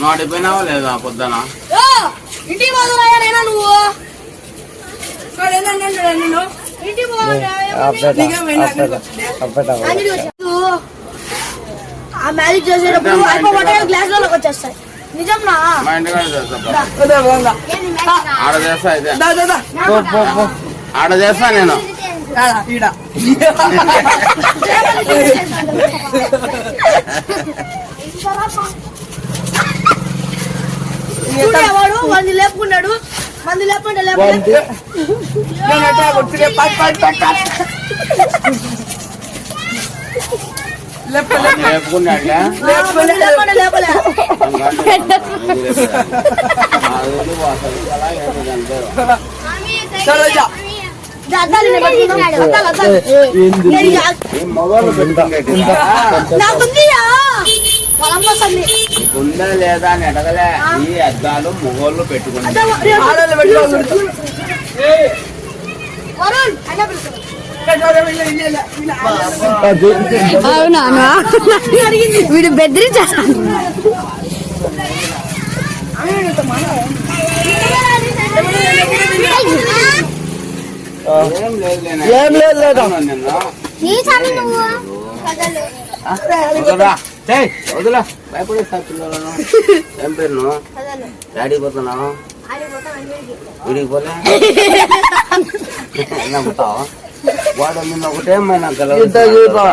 నువ్వు లేదా పొద్దున? ఇంటికి పోదురాయా నువ్వు? ఇంటికి. ఆ చేసేటప్పుడు గ్లాస్లోకి వచ్చేస్తాయి. నిజం నా చేస్తా. అయితే. ఆడ చేస్తా నేను. చూడేవాడు మంది లేపుకున్నాడు. మంది లేపలే. అద్దాలు నేను ఉందా లేదా అని అడగలే ఈ అద్దాలు మొగోళ్ళు పెట్టుకుంటా. అద్దాలు, వరుణ్ అన్న పిలుస్తున్నాడు. అవునా? వీడు ఏం లేదు లేదు లేదా నిన్ను వదలరా చేయి వదలా భయపడేస్తా పిల్లలను ఏం పేరు నువ్వు డాడీ పోతున్నావు వీడికి పోలే నమ్ముతావు వాడు నిన్న ఒకటేమైనా కలవరిస్తున్నాడు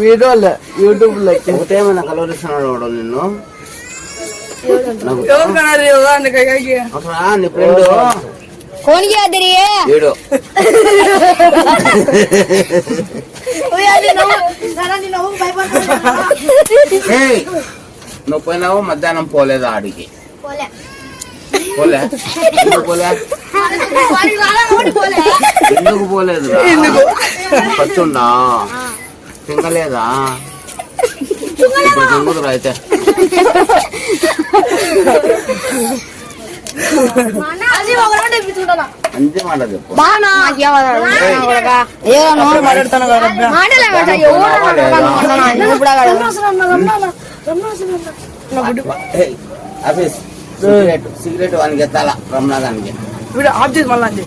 వీడియోలే యూట్యూబ్ లెక్క ఒకటేమైనా కలవరిస్తున్నాడు వాడు నిన్ను నవ్వుతావా? ఒకరా నీ ఫ్రెండ్ కోనికి అదిరియే వీడు ఓయ్, అది నవ్వు. నాన్న, నీ నవ్వుకు భయపడుతున్నాను. ఏయ్, నువ్వు పోయినావు మధ్యాహ్నం పోలేదా ఆడికి పోలే. పోలే ఎందుకు పోలే వాడికి రాలే కాబట్టి పోలే. ఎందుకు పోలేదు పచ్చుండా తింగలేదా ఇప్పుడు తింగుదురా అయితే అంతే మాట చెప్పు. సిగరెట్ సిగరెట్ వానికి ఎత్తాలా? ఆఫ్ చేసి మళ్ళీ అండి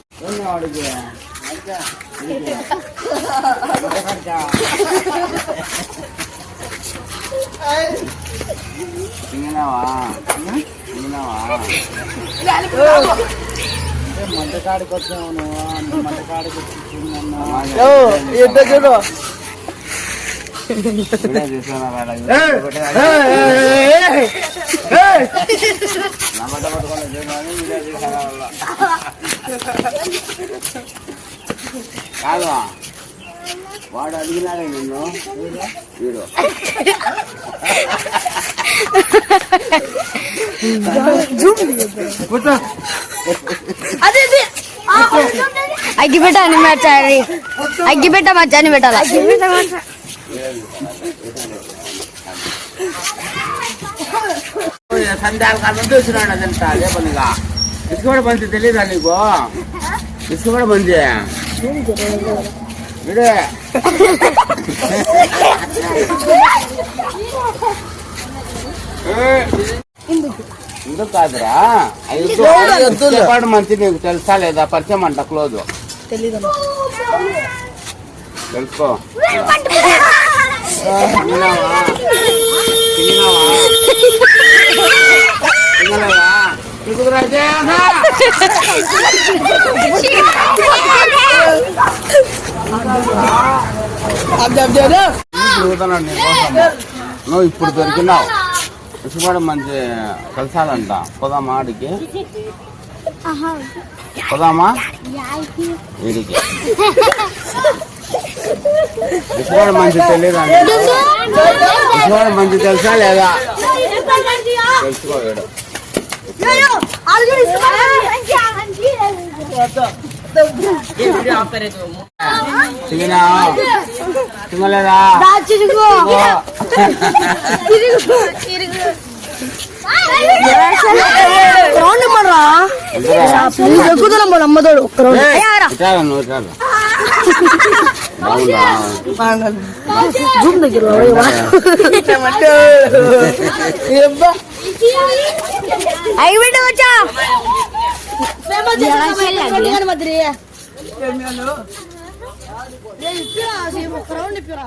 తింగినావా తింగినావా ఓ ఎంత చూడు. వీడియో తీసుకున్నా మేడం. నా బట్ట పట్టుకొని చూడాలి, వీడియో తీసుకురా వాళ్ళ. కాదు వాడు అడిగినాడే నిన్ను. వీడు. అది ఇది. ఆ, అగ్గిపెట్ట అని మర్చాలి అగ్గిపెట్ట మర్చాని పెట్టాలి సంధ్యాల కాలం చూసినాడు అదంతా అదే పనిగా ఇసుకూడ మంచి తెలీదా నీకు ఇసుకూడ మంచి వీడే ఎందుకు కాదురా? చెప్పాడు మంచి నీకు తెలుసా లేదా? పరిచయం అంట క్లోజ్. తెలుసుకో. నువ్వు ఇప్పుడు దొరికినావు. ఇసుపడి మంచి కలిసాలంట పోదామా ఆడికి పోదామా వీడికి ఇసుపడి మంచి తెలియదా ఇసుపడి మంచి తెలుసా లేదా తెలుసుకో వీడు అయ్యో, అది కూడా ఇష్టపడదు. తిగినా తినలేదా దా, చిరుగు. రౌండ్ ఇమ్మరా ప్లీజ్ ఎక్కుతున్నాం మన అమ్మతోడు ఒక్క రౌండ్ జూమ్ దగ్గర ఏబ్బా అగ్గిపెట్ట వచ్చా ఫేమస్ చేస్తాను రౌండ్ ఇప్పిరా